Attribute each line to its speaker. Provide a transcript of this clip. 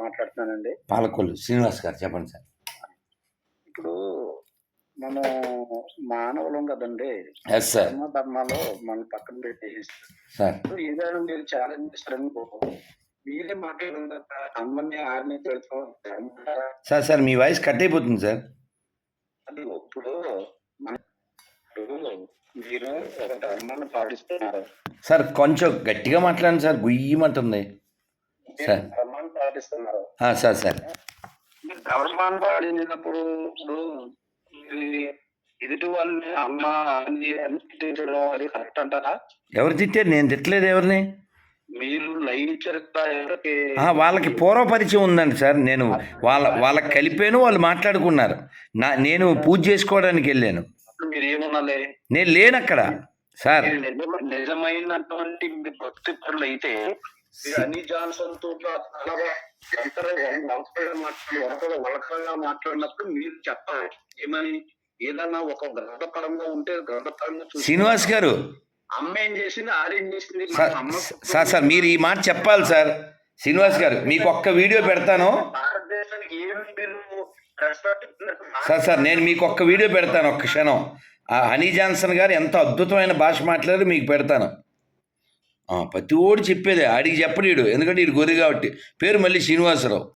Speaker 1: మాట్లాడుతున్నానండి.
Speaker 2: పాలకొల్లు శ్రీనివాస్ గారు చెప్పండి సార్.
Speaker 1: ఇప్పుడు మనం మానవులం కదండి.
Speaker 2: ఎస్ సార్
Speaker 1: ధర్మ ధర్మాలు మన పక్కన పెట్టేసి
Speaker 2: సార్
Speaker 1: ఏదైనా మీరు ఛాలెంజ్ చేస్తారనుకో మీరే మాట్లాడిన అమ్మని ఆర్మీ పెడతాం
Speaker 2: సార్ సార్ మీ వాయిస్ కట్ అయిపోతుంది సార్
Speaker 1: అది ఇప్పుడు మీరు ఒక ధర్మాన్ని పాటిస్తున్నారు.
Speaker 2: సార్ కొంచెం గట్టిగా మాట్లాడండి సార్ గుయ్యమంటుంది సార్.
Speaker 1: పాటిస్తున్నారు.
Speaker 2: Sir sir.
Speaker 1: పాటించినప్పుడు ఇప్పుడు ఎదుటి వాళ్ళని అమ్మ అని తిట్టడం అది కరెక్ట్ అంటారా?
Speaker 2: ఎవరు తిట్టారు? నేను తిట్టలేదు ఎవరిని?
Speaker 1: మీరు లైవ్ చరిత్ర
Speaker 2: వాళ్ళకి పూర్వ పరిచయం ఉందండి సార్. నేను వాళ్ళ వాళ్ళకి కలిపాను వాళ్ళు మాట్లాడుకున్నారు. నా నేను పూజ చేసుకోవడానికి వెళ్ళాను. నేను లేను అక్కడ సార్
Speaker 1: నిజమైనటువంటి భక్తి పనులు అయితే అన్ని జాన్సన్తో అలాగా ఎంతగా వలకగా మాట్లాడి వలకగా వలకగా మాట్లాడినప్పుడు మీరు చెప్పాలి. ఏమని? ఏదన్నా ఒక గ్రంథపరంగా ఉంటే గ్రంథపరంగా
Speaker 2: శ్రీనివాస్ గారు.
Speaker 1: అమ్మ ఏం చేసింది? ఆరేం చేసింది?
Speaker 2: సార్ సార్ మీరు ఈ మాట చెప్పాలి సార్. శ్రీనివాస్ గారు మీకు ఒక్క వీడియో పెడతాను. సార్ సార్ నేను మీకు ఒక్క వీడియో పెడతాను ఒక్క క్షణం. ఆ హనీ జాన్సన్ గారు ఎంత అద్భుతమైన భాష మాట్లాడారు మీకు పెడతాను. ప్రతి ఓడి చెప్పేదే. ఆడికి వీడు ఎందుకంటే వీడు గొర్రె కాబట్టి. పేరు మళ్ళీ శ్రీనివాసరావు.